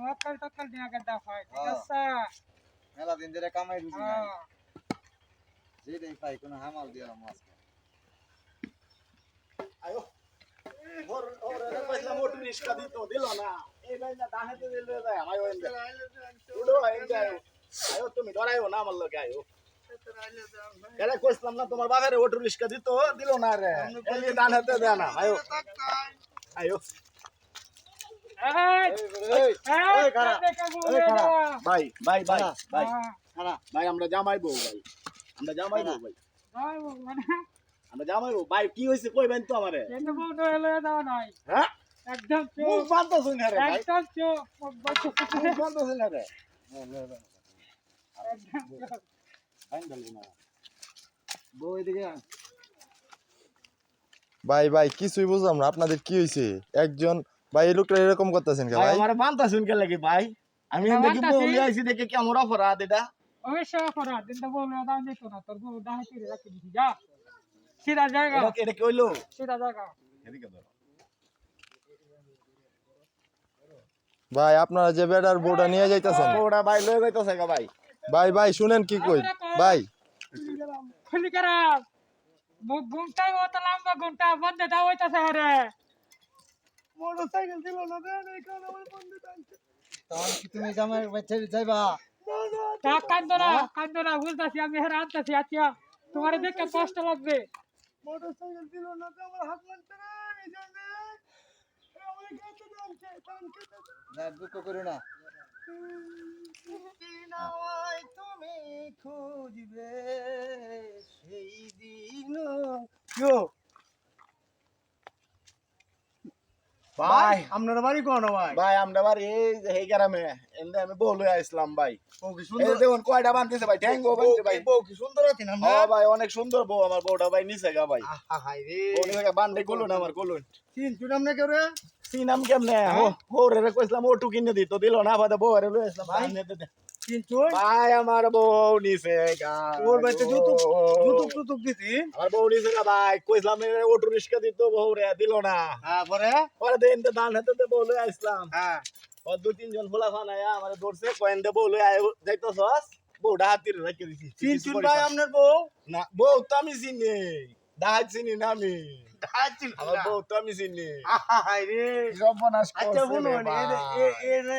মক্কল টক্কল দিয়া গেদা হয় ঠিক হ্যাঁ। আছে মেলা দিন ধরে কামাই রুজি নাই হ্যাঁ যেটাই পাই কোনো হামাল দিয়ে মাছ আয়ো ওর ওর কইলাম ওটু রিস্কা দিত দিল না এই বাইলা দাহাতে দিল যায় আমায় ওইন্দে উড়ো আইন্দে আয়ো আয়ো তুমি ডরাইও না আমার লগে আয়ো এরা কইছিলাম না তোমার বাবারে ওটু রিস্কা দিত দিল না রে এই দান হাতে দেয় না আয়ো আয়ো এই এই ভাই ভাই ভাই ভাই হ্যাঁ, ভাই আমরা জামাই বউ ভাই আমরা জামাই বউ ভাই মানে আমরা জামাই বউ ভাই কি হইছে কইবেন তো আমারে হ্যাঁ একদম মুখ রে একদম মুখ বন্ধ শুন রে বউ এদিকে ভাই ভাই কিছুই বুঝলাম না আপনাদের কি হয়েছে একজন ভাই এই লোকটা এরকম করতেছেন কে ভাই আমার বান্ধা শুন কে লাগি ভাই? আমি আমার বউ শুন। লিয়ে আইছি দেখে কেমন অপরাধ এটা? অবশ্য অপরাধ কিন্তু বউলে দাও দিত না তোর বউ করে রাখি দিছি যা। সিধা জায়গা। এটা এটা কি হইল? সিধা জায়গা। এদিকে ধরো। ভাই আপনারা যে বেডার বউটা নিয়ে যাইতেছেন। বউটা ভাই লয়ে যাইতাছে গা ভাই। ভাই ভাই শুনেন কি কই? ভাই। খুলি করা মুখ ঘুমটাই অত লম্বা ঘুমটা বন্ধ দাও হইতাছে আরে মোটরসাইকেল দিল না দেন এখানে ওই বন্ধু টানছে। তখন কি তুমি জামাই বাচ্চা যাইবা? তা কান্দো না কান্দো না বুঝতাছি আমি হেরা আনতাছি আচ্ছা তোমার দেখে কষ্ট লাগবে। মোটরসাইকেল দিল না তো আমার হাত লাগছে রে এই জন্য আমার কাছে টানছে টানছে না দুঃখ করো না। তুমি খুঁজবে সেই দিন কেউ ভাই আপনার বাড়ি কোন ভাই ভাই আমরা বাড়ি এই যে এই গ্রামে এন্দে আমি বউ আসলাম ভাই। বউ কি সুন্দর? দেখুন কয়টা বানতেছে ভাই? ঠ্যাং বউ ভাই। বউ কি সুন্দর আছেন আমরা হ্যাঁ ভাই অনেক সুন্দর বউ আমার বউটা ভাই নিচে গা ভাই। হাই রে। বউ নিচে বান্ডে গুলুন আমার গুলুন। তিন চুন আপনি কেউ রে? সিনাম কেমনে? ও ও রে কইছিলাম ওটু কিনে দিত দিল না ভাই বউ রে লয়ে আসলাম ভাই তিন চুন ভাই আমার বউ নিচে গা ওর বাড়িতে যৌতুক যৌতুক টুতুক দিছি? আমার বউ নিচে গা ভাই কইছিলাম ওটু রিস্কা দিত বউ রে দিল না। হ্যাঁ পরে পরে দিন দান হাতে বউ আসলাম হ্যাঁ। তিনজন ফুলা ফান আয়া আমার ধরছে কয়েন দে বউ আয় যাইতো সস বউটা হাতির রাখি দিছি তিন চুন ভাই আপনার বউ না বউ তো আমি চিনি। দাহাজ চিনি না আমি। হাজিল আমার বউ তো আমি চিনি। হাই রে সর্বনাশ আচ্ছা বলুন এ এ এ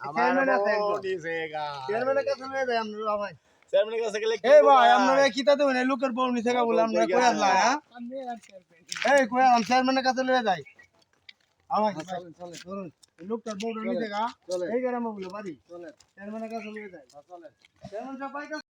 আমার বউ একজন। নিচে গা। চেয়ারম্যানের কাছে লয়ে যায় আপনার ভাই। চেয়ারম্যানের কাছে গেলে এই বলব ভাই আপনারা কিতা দেবেন লোকের বউ নিছে বলে কই হ্যাঁ আমি এই কই আম চেয়ারম্যানের কাছে লয়ে যাই আমার চলেন চলেন ধরুন লোকটার বউটা নিছে গা এই গ্রামে বলে বাড়ি। চলে চেয়ারম্যানের কাছে লয়ে যাই চলে চেয়ারম্যান সাহেব পাইকা